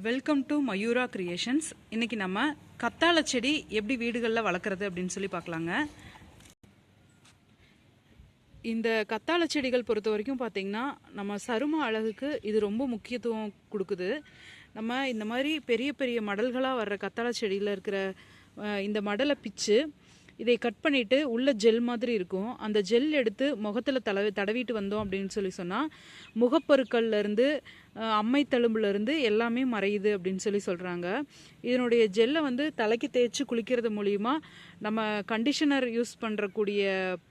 Welcome to Mayura creations இன்றைக்கி நம்ம கத்தாழை செடி எப்படி வீடுகளில் வளர்க்குறது அப்படின்னு சொல்லி பார்க்கலாங்க. இந்த கத்தாழை செடிகள் பொறுத்த வரைக்கும் பார்த்திங்கன்னா நம்ம சரும அழகுக்கு இது ரொம்ப முக்கியத்துவம் கொடுக்குது. நம்ம இந்த மாதிரி பெரிய பெரிய மடல்களாக வர்ற கத்தாழை செடியில் இருக்கிற இந்த மடலை பிச்சு இதை கட் பண்ணிட்டு உள்ள ஜெல் மாதிரி இருக்கும். அந்த ஜெல் எடுத்து முகத்தில் தடவி தடவிட்டு வந்தோம் அப்படின்னு சொல்லி சொன்னால் முகப்பருக்கள்லேருந்து அம்மை தழும்புலேருந்து எல்லாமே மறையுது அப்படின்னு சொல்லி சொல்கிறாங்க இதனுடைய ஜெல்லை வந்து தலைக்கு தேய்ச்சி குளிக்கிறது மூலிமா நம்ம கண்டிஷனர் யூஸ் பண்ணுறக்கூடிய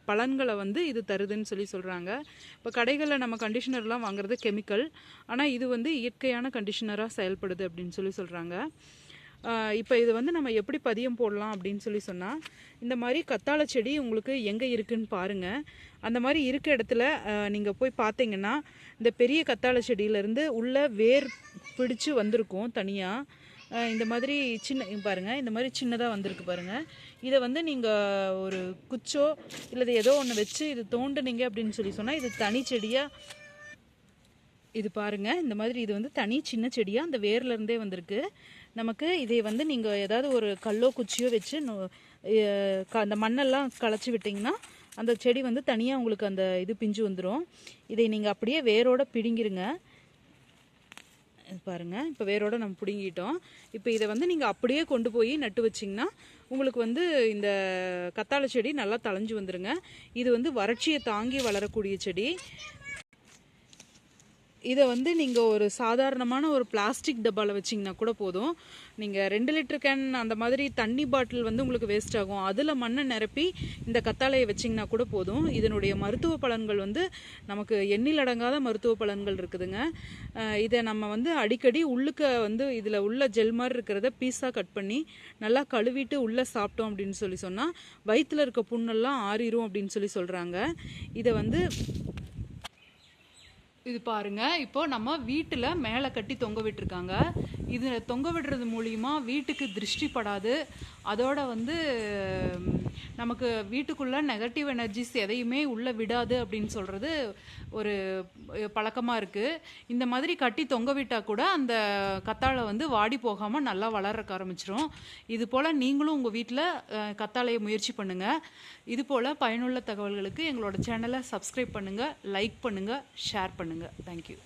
பலன்களை வந்து இது தருதுன்னு சொல்லி சொல்கிறாங்க இப்போ கடைகளில் நம்ம கண்டிஷனர்லாம் வாங்குறது கெமிக்கல் ஆனால் இது வந்து இயற்கையான கண்டிஷனராக செயல்படுது அப்படின்னு சொல்லி சொல்கிறாங்க இப்போ இது வந்து நம்ம எப்படி பதியம் போடலாம் அப்படின்னு சொல்லி சொன்னால் இந்த மாதிரி கத்தாழை செடி உங்களுக்கு எங்கே இருக்குன்னு பாருங்கள் அந்த மாதிரி இருக்க இடத்துல நீங்கள் போய் பார்த்தீங்கன்னா இந்த பெரிய கத்தாழை செடியிலேருந்து உள்ள வேர் பிடிச்சு வந்திருக்கும் தனியாக இந்த மாதிரி சின்ன பாருங்கள் இந்த மாதிரி சின்னதாக வந்திருக்கு பாருங்கள் இதை வந்து நீங்கள் ஒரு குச்சோ இல்லை ஏதோ ஒன்று வச்சு இது தோண்டுனீங்க அப்படின்னு சொல்லி சொன்னால் இது தனி செடியாக இது பாருங்கள் இந்த மாதிரி இது வந்து தனி சின்ன செடியாக அந்த வேர்லேருந்தே வந்திருக்கு. நமக்கு இதை வந்து நீங்கள் ஏதாவது ஒரு கல்லோ குச்சியோ வச்சு க- அந்த மண்ணெல்லாம் களைச்சி விட்டிங்கன்னா அந்த செடி வந்து தனியாக உங்களுக்கு அந்த இது பிஞ்சு வந்துடும் இதை நீங்கள் அப்படியே வேரோட பிடுங்கிருங்க. பாருங்கள் இப்போ வேரோட நம்ம பிடுங்கிட்டோம். இப்போ இதை வந்து நீங்கள் அப்படியே கொண்டு போய் நட்டு வச்சிங்கன்னா உங்களுக்கு வந்து இந்த கத்தாழை செடி நல்லா தளைஞ்சு வந்துடுங்க இது வந்து வறட்சியை தாங்கி வளரக்கூடிய செடி. இதை வந்து நீங்கள் ஒரு சாதாரணமான ஒரு பிளாஸ்டிக் டப்பாவில் வச்சிங்கன்னா கூட போதும். நீங்கள் ரெண்டு லிட்டர் கேன் அந்த மாதிரி தண்ணி பாட்டில் வந்து உங்களுக்கு வேஸ்ட் ஆகும். அதில் மண்ணை நிரப்பி இந்த கத்தாழையை வச்சிங்கன்னா கூட போதும். இதனுடைய மருத்துவ பலன்கள் வந்து நமக்கு எண்ணில் அடங்காத மருத்துவ பலன்கள் இருக்குதுங்க. இதை நம்ம வந்து அடிக்கடி உள்ளுக்க வந்து இதில் உள்ள ஜெல் மாதிரி இருக்கிறத பீஸாக கட் பண்ணி நல்லா கழுவிட்டு உள்ளே சாப்பிட்டோம் அப்படின்னு சொல்லி சொன்னால் வயிற்றில் இருக்க புண்ணெல்லாம் ஆறிடும் அப்படின்னு சொல்லி சொல்கிறாங்க இதை வந்து இது பாருங்க இப்போ நம்ம வீட்டில் மேலே கட்டி தொங்க விட்டுருக்காங்க. இது தொங்க விடுறது மூலிமா வீட்டுக்கு திருஷ்டி படாது. அதோட வந்து நமக்கு வீட்டுக்குள்ளே நெகட்டிவ் எனர்ஜிஸ் எதையுமே உள்ளே விடாது அப்படின்னு சொல்கிறது ஒரு பழக்கமாக இருக்குது இந்த மாதிரி கட்டி தொங்க விட்டால் கூட அந்த கத்தாழை வந்து வாடி போகாமல் நல்லா வளர்றக்க ஆரம்பிச்சிரும். இது போல் நீங்களும் உங்கள் வீட்டில் கத்தாழையை முயற்சி பண்ணுங்கள் இது போல் பயனுள்ள தகவல்களுக்கு எங்களோட சேனலை சப்ஸ்கிரைப் பண்ணுங்கள் லைக் பண்ணுங்கள் ஷேர் பண்ணுங்கள் தேங்க்யூ